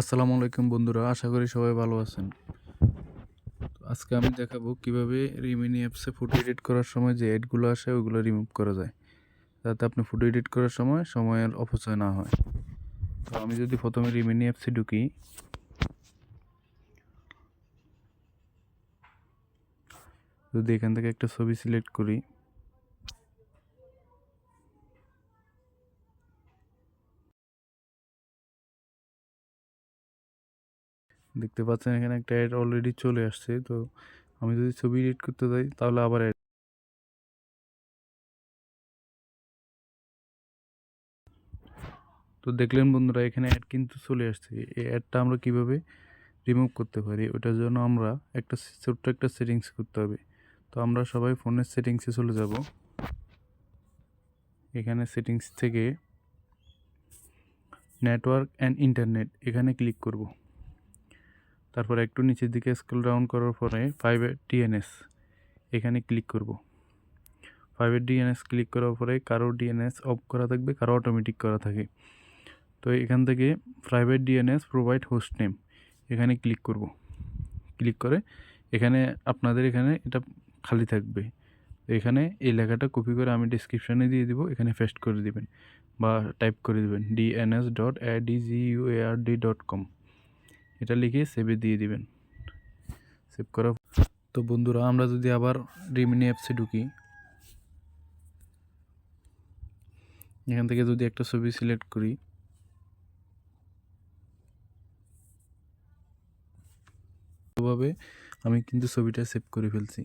আসসালামু আলাইকুম বন্ধুরা, আশা করি সবাই ভালো আছেন। আজকে আমি দেখাবো কীভাবে রিমিনি অ্যাপসে ফটো এডিট করার সময় যে অ্যাডগুলো আসে ওইগুলো রিমুভ করা যায়। যাতে আপনি ফটো এডিট করার সময় সময়ের অপচয় না হয়। তো আমি যদি প্রথমে রিমিনি অ্যাপসে ঢুকি, যদি এখান থেকে একটা ছবি সিলেক্ট করি দেখতে পাচ্ছেন এখানে একটা অ্যাড অলরেডি চলে আসছে, তো আমি যদি ছবি এডিট করতে যাই, তাহলে আবার অ্যাড তো দেখলেন বন্ধুরা, এখানে অ্যাড কিন্তু চলে আসছে। এই অ্যাডটা আমরা কীভাবে রিমুভ করতে পারি, ওটার জন্য আমরা একটা ছোট্ট একটা সেটিংস করতে হবে। তো আমরা সবাই ফোনের সেটিংসে চলে যাব। এখানে সেটিংস থেকে নেটওয়ার্ক অ্যান্ড ইন্টারনেট এখানে ক্লিক করব। তারপর একটু নিচের দিকে স্ক্রল ডাউন করার পরে ফাইভের ডিএনএস এখানে ক্লিক করব। ফাইভের ডিএনএস ক্লিক করার পরে কারও ডিএনএস অফ করা থাকবে, কারও অটোমেটিক করা থাকে। তো এখান থেকে private DNS provide host name এখানে ক্লিক করব। ক্লিক করে এখানে আপনাদের এখানে এটা খালি থাকবে। এখানে এই লেখাটা কপি করে আমি ডিসক্রিপশানে দিয়ে দিব, এখানে পেস্ট করে দিবেন বা টাইপ করে দিবেন DNS dot A D G U A R D dot com এটা লিখে সেভে দিয়ে দিবেন। সেভ করা তো বন্ধুরা, আমরা যদি আবার রিমিনি অ্যাপসে ঢুকি, এখান থেকে যদি একটা ছবি সিলেক্ট করি ভাবে আমি কিন্তু ছবিটা সেভ করে ফেলছি।